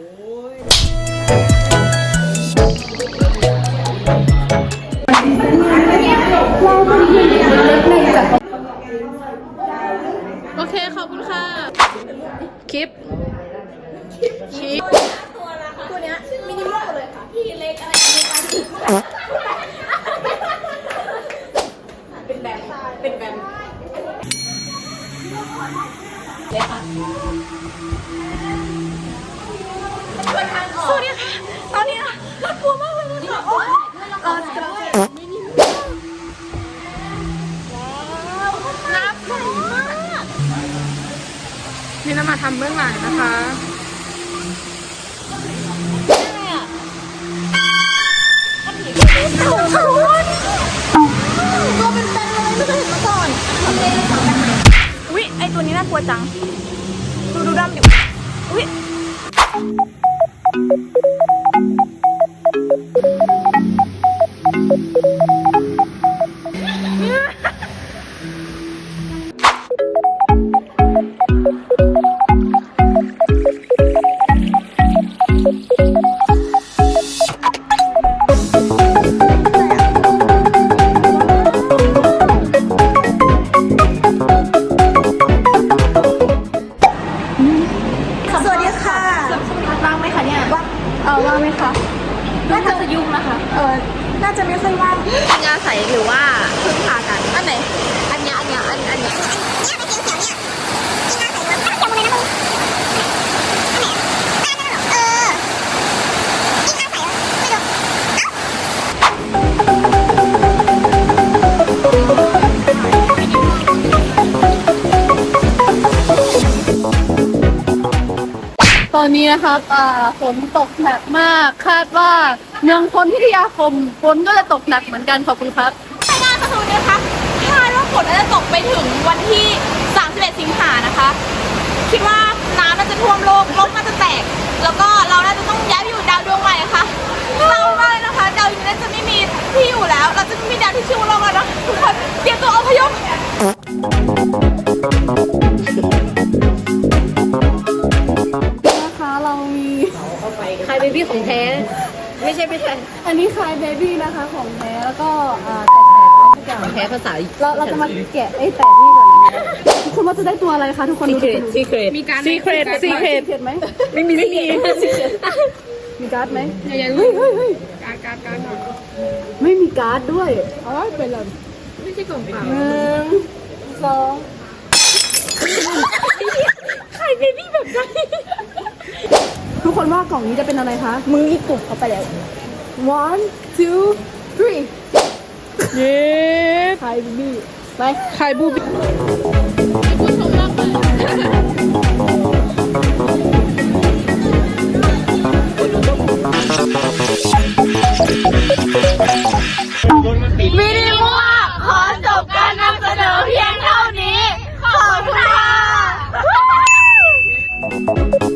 โอเค ขอบคุณค่ะ คลิป คลิปตัวเนี้ยมินิมอลเลยค่ะพี่เล็กอะไรมีการ นี่เรามาทำเบื้องหลังนะคะตัวเป็นๆเลยไม่เคยเห็นมาก่อนอุ้ยไอตัวนี้น่ากลัวจัง ดูดูดำดิอุ้ย ว่างไหมคะเนี่ยว่างเออว่างไหมคะน่าจะยุ่งนะคะ เออน่าจะไม่ค่อยว่างงานใสหรือว่าพึ่งพากันอันไหน อันเนี้ยอันเนี้ยอันอัน ตอนนี้นะคะอ่าฝนตกหนักมาก คาดว่าเมืองพนพิทยาคมฝนก็จะตกหนักเหมือนกันขอบคุณครับรายงานสตูนะคะคาดว่าฝนอาจจะตกไป ใครเป็นพี่ของแท้ ไม่ใช่ไม่ใช่อันนี้คลายเบบี้นะคะของแท้แล้วก็อ่าแต่แท้อะไรสักอย่างแท้ภาษาเราเราจะมาแกะไอ้แปดนี่ก่อนนะคะทุกคนว่าจะได้ตัวอะไรคะทุกคนซีดูเครตดูซีเครตมีการซีเครตซีเครตเห็นไหมไม่มีไม่มีมีการ์ดไหมเฮ้ยเฮ้ยเฮ้ยการ์ดการ์ดการ์ดไม่มีการ์ดด้วยอ๋อเป็นไรไม่ใช่กล่องเปล่าหนึ่งสองใครเบบี้แบบนั้นทุก คนว่ากล่องนี้จะเป็นอะไรคะมืออีกตุ่มเข้าไปแล้ว one two three เย้คลายเบบี้ไปใครบูบี้วิดีโอขอจบการนำเสนอเพียงเท่านี้ ขอบคุณค่ะ